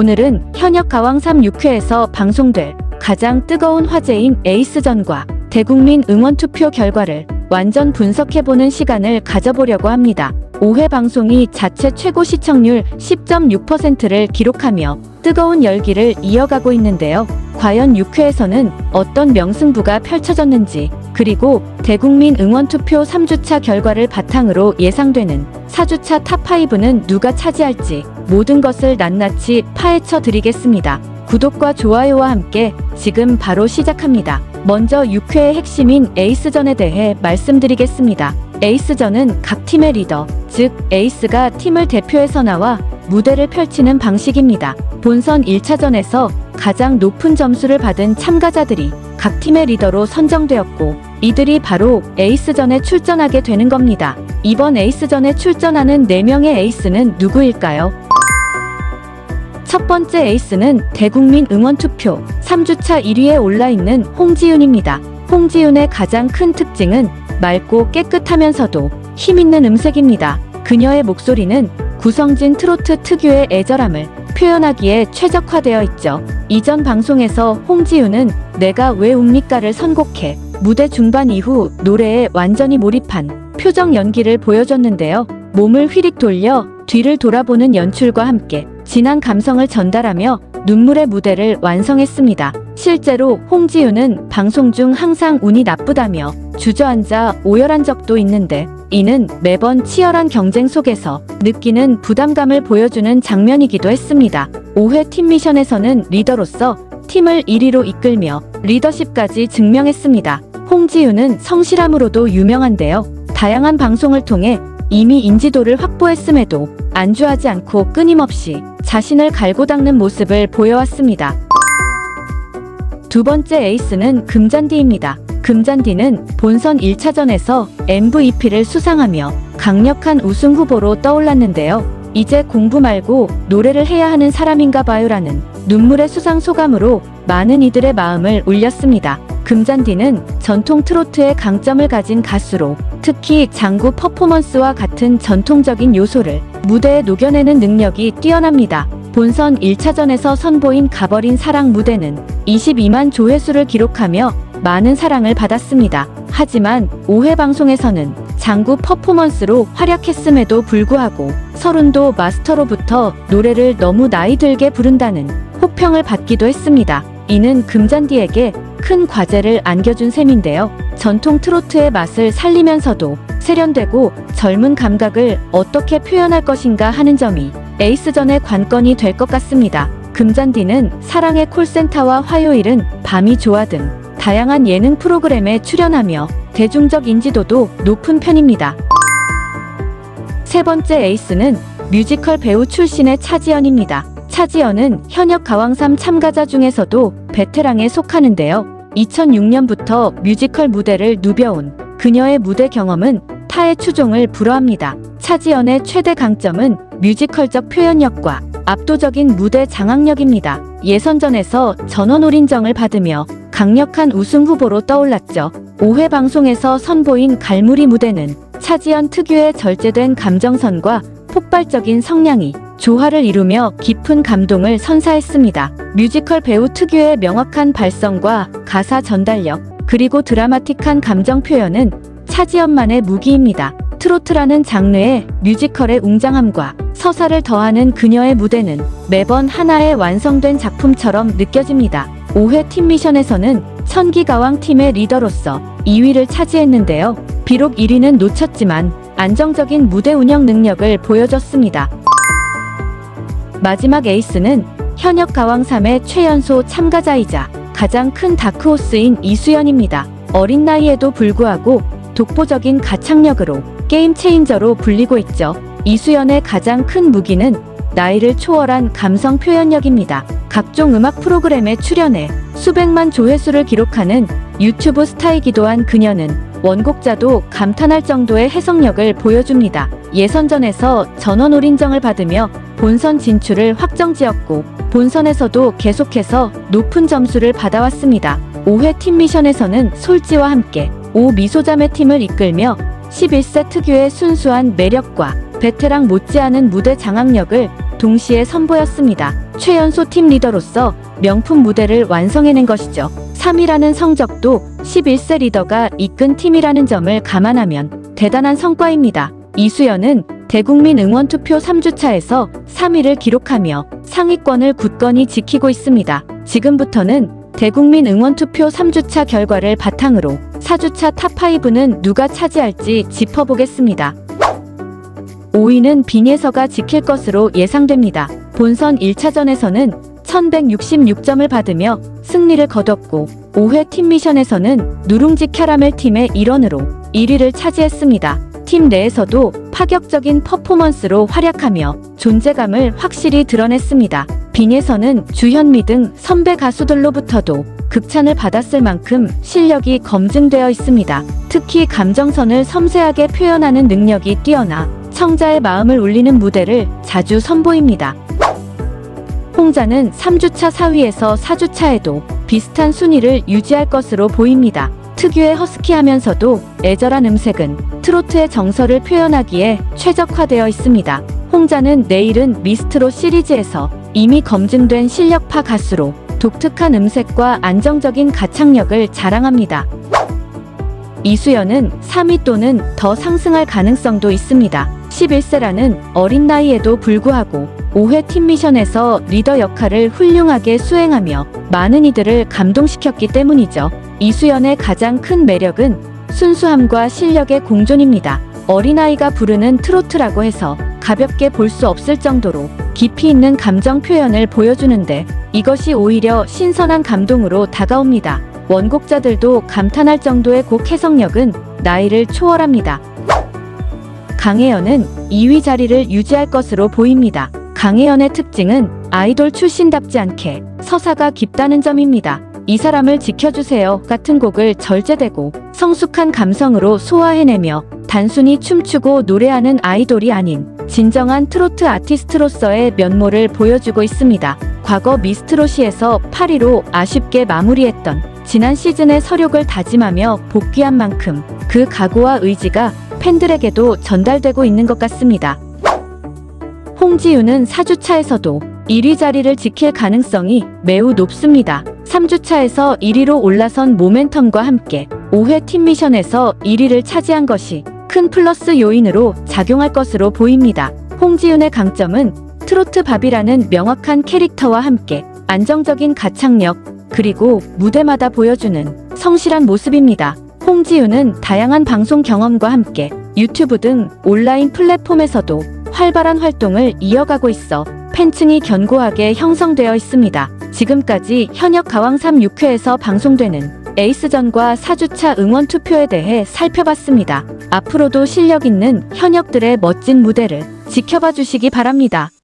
오늘은 현역 가왕3 6회에서 방송될 가장 뜨거운 화제인 에이스전과 대국민 응원 투표 결과를 완전 분석해보는 시간을 가져보려고 합니다. 5회 방송이 자체 최고 시청률 10.6%를 기록하며 뜨거운 열기를 이어가고 있는데요. 과연 6회에서는 어떤 명승부가 펼쳐졌는지, 그리고 대국민 응원 투표 3주차 결과를 바탕으로 예상되는 4주차 탑5는 누가 차지할지 모든 것을 낱낱이 파헤쳐 드리겠습니다. 구독과 좋아요와 함께 지금 바로 시작합니다. 먼저 6회의 핵심인 에이스전에 대해 말씀드리겠습니다. 에이스전은 각 팀의 리더, 즉 에이스가 팀을 대표해서 나와 무대를 펼치는 방식입니다. 본선 1차전에서 가장 높은 점수를 받은 참가자들이 각 팀의 리더로 선정되었고 이들이 바로 에이스전에 출전하게 되는 겁니다. 이번 에이스전에 출전하는 4명의 에이스는 누구일까요? 첫 번째 에이스는 대국민 응원 투표 3주차 1위에 올라 있는 홍지윤입니다. 홍지윤의 가장 큰 특징은 맑고 깨끗하면서도 힘있는 음색입니다. 그녀의 목소리는 구성진 트로트 특유의 애절함을 표현하기에 최적화되어 있죠. 이전 방송에서 홍지윤은 내가 왜 웁니까를 선곡해 무대 중반 이후 노래에 완전히 몰입한 표정 연기를 보여줬는데요. 몸을 휘릭 돌려 뒤를 돌아보는 연출과 함께 진한 감성을 전달하며 눈물의 무대를 완성했습니다. 실제로 홍지윤은 방송 중 항상 운이 나쁘다며 주저앉아 오열한 적도 있는데 이는 매번 치열한 경쟁 속에서 느끼는 부담감을 보여주는 장면이기도 했습니다. 5회 팀 미션에서는 리더로서 팀을 1위로 이끌며 리더십까지 증명했습니다. 홍지윤은 성실함으로도 유명한데요. 다양한 방송을 통해 이미 인지도를 확보했음에도 안주하지 않고 끊임없이 자신을 갈고 닦는 모습을 보여왔습니다. 두 번째 에이스는 금잔디입니다. 금잔디는 본선 1차전에서 MVP를 수상하며 강력한 우승 후보로 떠올랐는데요. 이제 공부 말고 노래를 해야 하는 사람인가 봐요라는 눈물의 수상 소감으로 많은 이들의 마음을 울렸습니다. 금잔디는 전통 트로트의 강점을 가진 가수로 특히 장구 퍼포먼스와 같은 전통적인 요소를 무대에 녹여내는 능력이 뛰어납니다. 본선 1차전에서 선보인 가버린 사랑 무대는 22만 조회수를 기록하며 많은 사랑을 받았습니다. 하지만 5회 방송에서는 장구 퍼포먼스로 활약했음에도 불구하고 서른도 마스터로부터 노래를 너무 나이 들게 부른다는 호평을 받기도 했습니다. 이는 금잔디에게 큰 과제를 안겨준 셈인데요. 전통 트로트의 맛을 살리면서도 세련되고 젊은 감각을 어떻게 표현할 것인가 하는 점이 에이스전의 관건이 될 것 같습니다. 금잔디는 사랑의 콜센터와 화요일은 밤이 좋아 등 다양한 예능 프로그램에 출연하며 대중적 인지도도 높은 편입니다. 세 번째 에이스는 뮤지컬 배우 출신의 차지연입니다. 차지연은 현역 가왕3 참가자 중에서도 베테랑에 속하는데요. 2006년부터 뮤지컬 무대를 누벼온 그녀의 무대 경험은 타의 추종을 불허합니다. 차지연의 최대 강점은 뮤지컬적 표현력과 압도적인 무대 장악력입니다. 예선전에서 전원 올인정을 받으며 강력한 우승 후보로 떠올랐죠. 5회 방송에서 선보인 갈무리 무대는 차지연 특유의 절제된 감정선과 폭발적인 성량이 조화를 이루며 깊은 감동을 선사했습니다. 뮤지컬 배우 특유의 명확한 발성과 가사 전달력, 그리고 드라마틱한 감정 표현은 차지연만의 무기입니다. 트로트라는 장르의 뮤지컬의 웅장함과 서사를 더하는 그녀의 무대는 매번 하나의 완성된 작품처럼 느껴집니다. 5회 팀 미션에서는 천기가왕 팀의 리더로서 2위를 차지했는데요. 비록 1위는 놓쳤지만 안정적인 무대 운영 능력을 보여줬습니다. 마지막 에이스는 현역 가왕 3의 최연소 참가자이자 가장 큰 다크호스인 이수연입니다. 어린 나이에도 불구하고 독보적인 가창력으로 게임 체인저로 불리고 있죠. 이수연의 가장 큰 무기는 나이를 초월한 감성 표현력입니다. 각종 음악 프로그램에 출연해 수백만 조회수를 기록하는 유튜브 스타이기도 한 그녀는 원곡자도 감탄할 정도의 해석력을 보여줍니다. 예선전에서 전원 올인정을 받으며 본선 진출을 확정지었고 본선에서도 계속해서 높은 점수를 받아왔습니다. 5회 팀 미션에서는 솔지와 함께 오 미소자매 팀을 이끌며 11세 특유의 순수한 매력과 베테랑 못지않은 무대 장악력을 동시에 선보였습니다. 최연소 팀 리더로서 명품 무대를 완성해낸 것이죠. 3위라는 성적도 11세 리더가 이끈 팀이라는 점을 감안하면 대단한 성과입니다. 이수연은 대국민 응원 투표 3주차에서 3위를 기록하며 상위권을 굳건히 지키고 있습니다. 지금부터는 대국민 응원 투표 3주차 결과를 바탕으로 4주차 탑5는 누가 차지할지 짚어보겠습니다. 5위는 빈예서가 지킬 것으로 예상됩니다. 본선 1차전에서는 1166점을 받으며 승리를 거뒀고 5회 팀 미션에서는 누룽지 캐러멜 팀의 일원으로 1위를 차지했습니다. 팀 내에서도 파격적인 퍼포먼스로 활약하며 존재감을 확실히 드러냈습니다. 빈예서는 주현미 등 선배 가수들로부터도 극찬을 받았을 만큼 실력이 검증되어 있습니다. 특히 감정선을 섬세하게 표현하는 능력이 뛰어나 청자의 마음을 울리는 무대를 자주 선보입니다. 홍자는 3주차 4위에서 4주차에도 비슷한 순위를 유지할 것으로 보입니다. 특유의 허스키하면서도 애절한 음색은 트로트의 정서를 표현하기에 최적화되어 있습니다. 홍자는 내일은 미스트로 시리즈에서 이미 검증된 실력파 가수로 독특한 음색과 안정적인 가창력을 자랑합니다. 이수연은 3위 또는 더 상승할 가능성도 있습니다. 11세라는 어린 나이에도 불구하고 5회 팀 미션에서 리더 역할을 훌륭하게 수행하며 많은 이들을 감동시켰기 때문이죠. 이수연의 가장 큰 매력은 순수함과 실력의 공존입니다. 어린아이가 부르는 트로트라고 해서 가볍게 볼 수 없을 정도로 깊이 있는 감정 표현을 보여주는데 이것이 오히려 신선한 감동으로 다가옵니다. 원곡자들도 감탄할 정도의 곡 해석력은 나이를 초월합니다. 강혜연은 2위 자리를 유지할 것으로 보입니다. 강혜연의 특징은 아이돌 출신답지 않게 서사가 깊다는 점입니다. 이 사람을 지켜주세요 같은 곡을 절제되고 성숙한 감성으로 소화해내며 단순히 춤추고 노래하는 아이돌이 아닌 진정한 트로트 아티스트로서의 면모를 보여주고 있습니다. 과거 미스트롯시에서 8위로 아쉽게 마무리했던 지난 시즌의 서력을 다짐하며 복귀한 만큼 그 각오와 의지가 팬들에게도 전달되고 있는 것 같습니다. 홍지유는 4주차에서도 1위 자리를 지킬 가능성이 매우 높습니다. 3주차에서 1위로 올라선 모멘텀과 함께 5회 팀 미션에서 1위를 차지한 것이 큰 플러스 요인으로 작용할 것으로 보입니다. 홍지윤의 강점은 트로트 밥이라는 명확한 캐릭터와 함께 안정적인 가창력, 그리고 무대마다 보여주는 성실한 모습입니다. 홍지윤은 다양한 방송 경험과 함께 유튜브 등 온라인 플랫폼에서도 활발한 활동을 이어가고 있어 팬층이 견고하게 형성되어 있습니다. 지금까지 현역 가왕 3 6회에서 방송되는 에이스전과 4주차 응원 투표에 대해 살펴봤습니다. 앞으로도 실력 있는 현역들의 멋진 무대를 지켜봐 주시기 바랍니다.